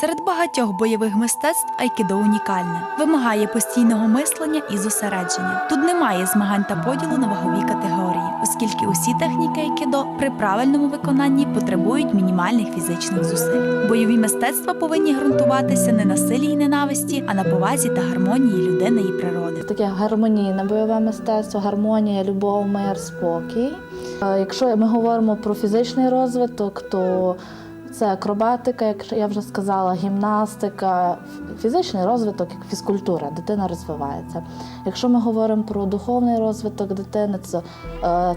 Серед багатьох бойових мистецтв айкідо унікальне, вимагає постійного мислення і зосередження. Тут немає змагань та поділу на вагові категорії, оскільки усі техніки айкідо при правильному виконанні потребують мінімальних фізичних зусиль. Бойові мистецтва повинні ґрунтуватися не на силі і ненависті, а на повазі та гармонії людини і природи. Таке гармонійне бойове мистецтво, гармонія, любов, мир, спокій. Е, Якщо ми говоримо про фізичний розвиток, то це акробатика, як я вже сказала, гімнастика, фізичний розвиток, як фізкультура, дитина розвивається. Якщо ми говоримо про духовний розвиток дитини, це,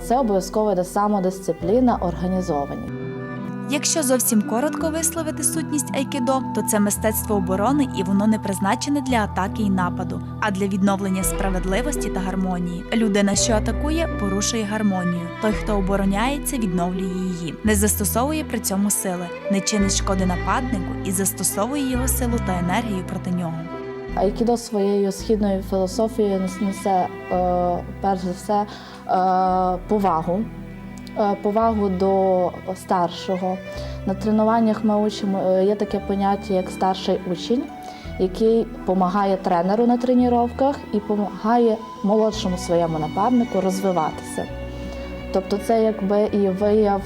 це обов'язково йде самодисципліна, організованість. Якщо зовсім коротко висловити сутність айкідо, то це мистецтво оборони і воно не призначене для атаки і нападу, а для відновлення справедливості та гармонії. Людина, що атакує, порушує гармонію. Той, хто обороняється, відновлює її, не застосовує при цьому сили, не чинить шкоди нападнику і застосовує його силу та енергію проти нього. Айкідо своєю східною філософією несе е, перш за все е, повагу. Е, Повагу до старшого. На тренуваннях ми учимо е, є таке поняття як старший учень, який допомагає тренеру на тренуваннях і допомагає молодшому своєму напарнику розвиватися. Тобто це якби і вияв,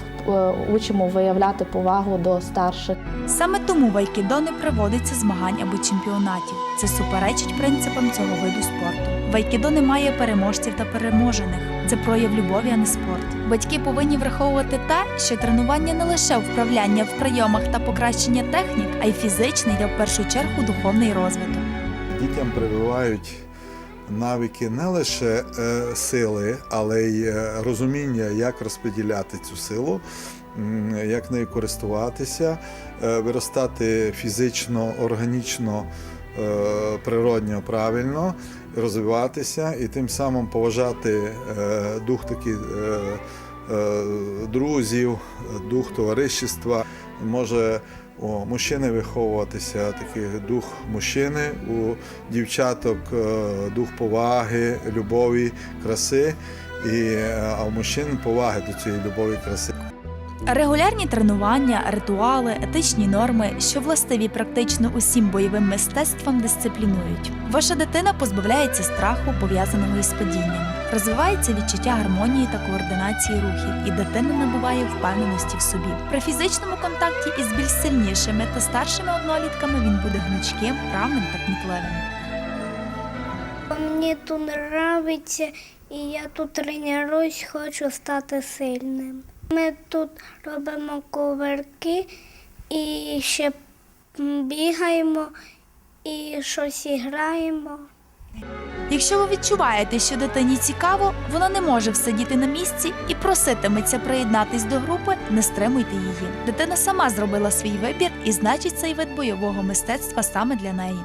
учимо виявляти повагу до старших. Саме тому в айкідо не проводиться змагань або чемпіонатів. Це суперечить принципам цього виду спорту. В айкідо немає переможців та переможених. Це прояв любові, а не спорт. Батьки повинні враховувати те, що тренування не лише вправляння в прийомах та покращення технік, а й фізичний та в першу чергу духовний розвиток. Дітям прививають навики не лише е, сили, але й е, розуміння, як розподіляти цю силу, як нею користуватися, е, виростати фізично, органічно, природньо, правильно, розвиватися і тим самим поважати дух таких друзів, дух товаришества. Може у мужчини виховуватися такий дух мужчини, у дівчаток е, дух поваги, любові, краси, і, е, а у мужчин поваги до цієї любові краси. Регулярні тренування, ритуали, етичні норми, що властиві практично усім бойовим мистецтвам, дисциплінують. Ваша дитина позбавляється страху, пов'язаного із падінням, розвивається відчуття гармонії та координації рухів, і дитина набуває впевненості в собі. При фізичному контакті із більш сильнішими та старшими однолітками він буде гнучким, правним та кмітливим. Мені тут подобається, і я тут тренуюсь, хочу стати сильним. Ми тут робимо коверки і ще бігаємо і щось граємо. Якщо ви відчуваєте, що дитині цікаво, вона не може всидіти на місці і проситиметься приєднатись до групи, не стримуйте її. Дитина сама зробила свій вибір, і значить цей вид бойового мистецтва саме для неї.